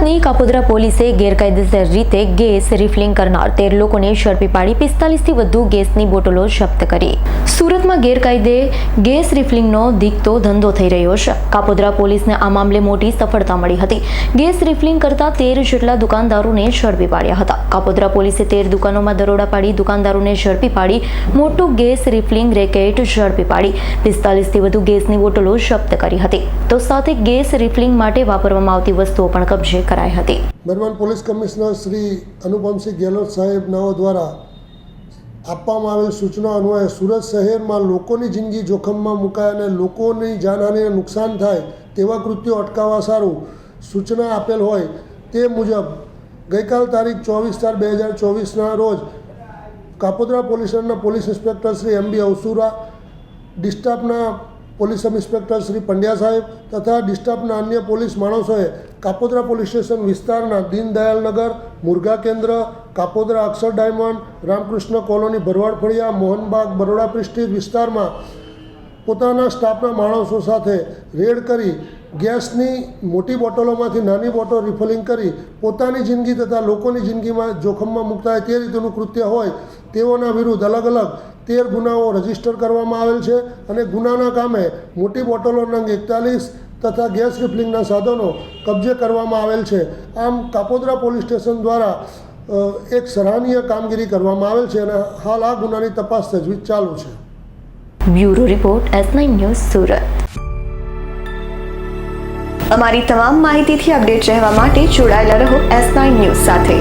સુરતની કાપોદ્રા પોલીસે ગેરકાયદેસર રીતે ગેસ રિફિલિંગ કરનાર તેર લોકોને ઝડપી પાડી પિસ્તાલીસથી વધુ ગેસની બોટલો જપ્ત કરી. સુરતમાં ગેરકાયદે ગેસ રિફિલિંગનો દીકતો ધંધો થઈ રહ્યો છે. કાપોદ્રા પોલીસને આ મામલે મોટી સફળતા મળી હતી. ગેસ રિફિલિંગ કરતા તેર જેટલા દુકાનદારોને ઝડપી પાડ્યા હતા. કાપોદ્રા પોલીસે તેર દુકાનોમાં દરોડા પાડી દુકાનદારોને ઝડપી પાડી મોટું ગેસ રિફિલિંગ રેકેટ ઝડપી પાડી પિસ્તાલીસથી વધુ ગેસની બોટલો જપ્ત કરી હતી. તો સાથે ગેસ રિફિલિંગ માટે વાપરવામાં આવતી વસ્તુઓ પણ કબજે કરાઈ હતી. દરમિયાન પોલીસ કમિશનર શ્રી અનુપમસિંહ ગેહલોત સાહેબ નાઓ દ્વારા આપવામાં આવેલ સૂચના અન્વયે સુરત શહેરમાં લોકોની જિંદગી જોખમમાં મુકાય અને લોકોની જાનહાનિને નુકસાન થાય તેવા કૃત્યો અટકાવવા સારું સૂચના આપેલ હોય તે મુજબ ગઈકાલ તારીખ ચોવીસ ચાર બે હજાર ચોવીસના રોજ Kapodra police police inspector Shri M B અવસુરા, ડિસ્ટાફના police sub inspector Shri Pandya સાહેબ તથા ડિસ્ટર્બના અન્ય પોલીસ માણસોએ કાપોદ્રા પોલીસ સ્ટેશન વિસ્તારના દીનદયાલનગર મુરઘા કેન્દ્ર, કાપોદ્રા અક્ષર ડાયમંડ, રામકૃષ્ણ કોલોની ભરવાડ ફળિયા, મોહનબાગ, બરોડા પ્રિસ્ટીજ વિસ્તારમાં પોતાના સ્ટાફના માણસો સાથે રેડ કરી ગેસની મોટી બોટલોમાંથી નાની બોટલ રિફલિંગ કરી પોતાની જિંદગી તથા લોકોની જિંદગીમાં જોખમમાં મૂકતા હોય તે રીતેનું કૃત્ય હોય તેઓના વિરુદ્ધ અલગ અલગ તેર ગુનાઓ રજિસ્ટર કરવામાં આવેલ છે અને ગુનાના કામે મોટી બોટલો નંગ એકતાલીસ તથા ગેસ રિફિલિંગના સાધનો કબજે કરવામાં આવેલ છે. આમ કાપોદ્રા પોલીસ સ્ટેશન દ્વારા એક સરાહનીય કામગીરી કરવામાં આવેલ છે અને હાલ આ ગુનાની તપાસ તજવીજ ચાલુ છે. Bureau report S news Surat. અમારી તમામ માહિતીથી અપડેટ રહેવા માટે જોડાયેલા રહો એસ ન્યૂઝ સાથે.